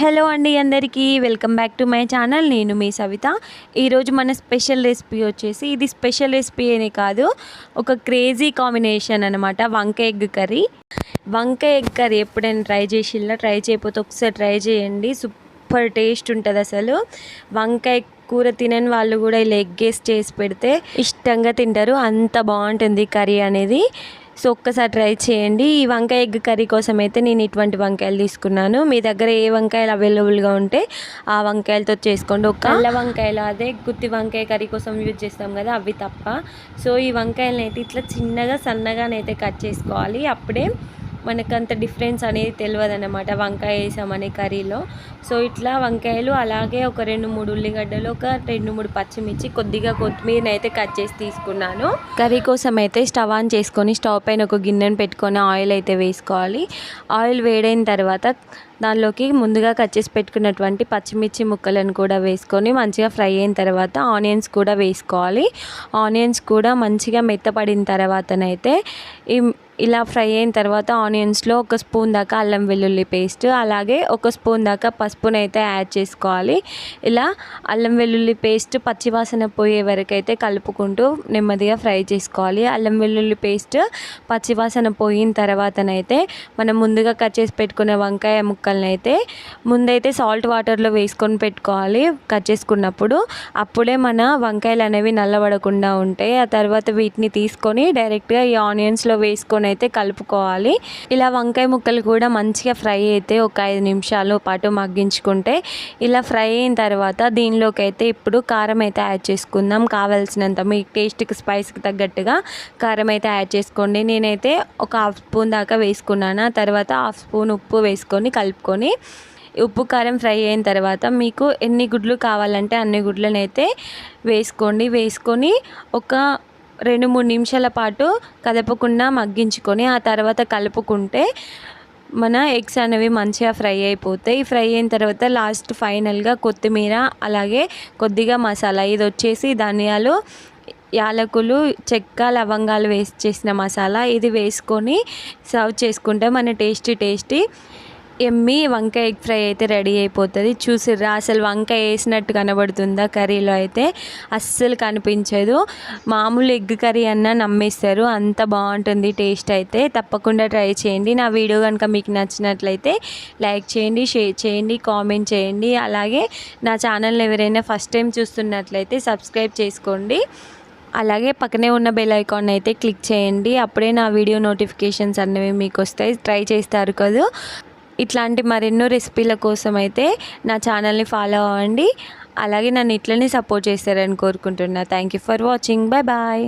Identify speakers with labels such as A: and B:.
A: Hello అండి అందరికీ welcome back to my channel. నేను మీ సవిత. ఈరోజు మన స్పెషల్ రెసిపీ వచ్చేసి ఇది స్పెషల్ రెసిపీ అనే కాదు ఒక క్రేజీ కాంబినేషన్ అనమాట వంకాయ ఎగ్ కర్రీ. వంకాయ ఎగ్ కర్రీ ఎప్పుడైనా ట్రై చేసిల్లా? ట్రై చేయకపోతే ఒకసారి ట్రై చేయండి సూపర్ టేస్ట్ ఉంటుంది అసలు. వంకాయ కూర తినని వాళ్ళు కూడా ఇలా ఎగ్గేసి చేసి పెడితే ఇష్టంగా తింటారు అంత బాగుంటుంది కర్రీ అనేది. సో ఒక్కసారి ట్రై చేయండి. ఈ వంకాయ ఎగ్ కర్రీ కోసం అయితే నేను ఇటువంటి వంకాయలు తీసుకున్నాను. మీ దగ్గర ఏ వంకాయలు అవైలబుల్గా ఉంటే ఆ వంకాయలతో చేసుకోండి. ఒక నల్ల వంకాయలు అదే గుత్తి వంకాయ కర్రీ కోసం యూజ్ చేస్తాం కదా అవి తప్ప. సో ఈ వంకాయలను అయితే ఇట్లా చిన్నగా సన్నగానైతే కట్ చేసుకోవాలి. అప్పుడే మనకంత డిఫరెన్స్ అనేది తెలియదు అనమాట వంకాయ వేసామనే కర్రీలో. సో ఇట్లా వంకాయలు అలాగే ఒక రెండు మూడు ఉల్లిగడ్డలు ఒక రెండు మూడు పచ్చిమిర్చి కొద్దిగా కొత్తిమీరని అయితే కట్ చేసి తీసుకున్నాను. కర్రీ కోసం అయితే స్టవ్ ఆన్ చేసుకొని స్టవ్ పైన ఒక గిన్నెను పెట్టుకొని ఆయిల్ అయితే వేసుకోవాలి. ఆయిల్ వేడైన తర్వాత దానిలోకి ముందుగా కట్ చేసి పెట్టుకున్నటువంటి పచ్చిమిర్చి ముక్కలను కూడా వేసుకొని మంచిగా ఫ్రై అయిన తర్వాత ఆనియన్స్ కూడా వేసుకోవాలి. ఆనియన్స్ కూడా మంచిగా మెత్తపడిన తర్వాతనైతే ఈ ఇలా ఫ్రై అయిన తర్వాత ఆనియన్స్లో ఒక స్పూన్ దాకా అల్లం వెల్లుల్లి పేస్ట్ అలాగే ఒక స్పూన్ దాకా పసుపునైతే అయితే యాడ్ చేసుకోవాలి. ఇలా అల్లం వెల్లుల్లి పేస్ట్ పచ్చివాసన పోయే వరకు అయితే కలుపుకుంటూ నెమ్మదిగా ఫ్రై చేసుకోవాలి. అల్లం వెల్లుల్లి పేస్ట్ పచ్చివాసన పోయిన తర్వాతనైతే మనం ముందుగా కట్ చేసి పెట్టుకున్న వంకాయ ముక్కలనైతే ముందైతే సాల్ట్ వాటర్లో వేసుకొని పెట్టుకోవాలి. కట్ చేసుకున్నప్పుడు అప్పుడే మన వంకాయలు అనేవి నల్లబడకుండా ఉంటాయి. ఆ తర్వాత వీటిని తీసుకొని డైరెక్ట్గా ఈ ఆనియన్స్లో వేసుకొని అయితే కలుపుకోవాలి. ఇలా వంకాయ ముక్కలు కూడా మంచిగా ఫ్రై అయితే ఒక ఐదు నిమిషాలు పాటు మగ్గించుకుంటే ఇలా ఫ్రై అయిన తర్వాత దీనిలోకి అయితే ఇప్పుడు కారం అయితే యాడ్ చేసుకుందాం. కావాల్సినంత మీ టేస్ట్కి స్పైస్కి తగ్గట్టుగా కారం అయితే యాడ్ చేసుకోండి. నేనైతే ఒక హాఫ్ స్పూన్ దాకా వేసుకున్నాను. ఆ తర్వాత హాఫ్ స్పూన్ ఉప్పు వేసుకొని కలుపుకొని ఉప్పు కారం ఫ్రై అయిన తర్వాత మీకు ఎన్ని గుడ్లు కావాలంటే అన్ని గుడ్లనైతే వేసుకోండి. వేసుకొని ఒక రెండు మూడు నిమిషాల పాటు కదపకుండా మగ్గించుకొని ఆ తర్వాత కలుపుకుంటే మన ఎగ్స్ అనేవి మంచిగా ఫ్రై అయిపోతాయి. ఫ్రై అయిన తర్వాత లాస్ట్ ఫైనల్గా కొత్తిమీర అలాగే కొద్దిగా మసాలా ఇది వచ్చేసి ధనియాలు యాలకులు చెక్క లవంగాలు వేసి చేసిన మసాలా ఇది వేసుకొని సర్వ్ చేసుకుంటే మన టేస్టీ టేస్టీ ఎమ్మి వంకాయ ఎగ్ ఫ్రై అయితే రెడీ అయిపోతుంది. చూసిర్రా అసలు వంకాయ వేసినట్టు కనబడుతుందా కర్రీలో అయితే? అస్సలు కనిపించదు. మామూలు ఎగ్ కర్రీ అన్న నమ్మేస్తారు. అంత బాగుంటుంది టేస్ట్ అయితే. తప్పకుండా ట్రై చేయండి. నా వీడియో కనుక మీకు నచ్చినట్లయితే లైక్ చేయండి షేర్ చేయండి కామెంట్ చేయండి. అలాగే నా ఛానల్ ఎవరైనా ఫస్ట్ టైం చూస్తున్నట్లయితే సబ్స్క్రైబ్ చేసుకోండి. అలాగే పక్కనే ఉన్న బెల్ ఐకాన్ అయితే క్లిక్ చేయండి. అప్పుడే నా వీడియో నోటిఫికేషన్స్ అనేవి మీకు వస్తాయి. ట్రై చేస్తారు కదా? ఇట్లాంటి మరెన్నో రెసిపీల కోసం అయితే నా ఛానల్ని ఫాలో అవ్వండి. అలాగే నన్ను ఇట్లనే సపోర్ట్ చేస్తారని కోరుకుంటున్నా. Thank you for watching bye bye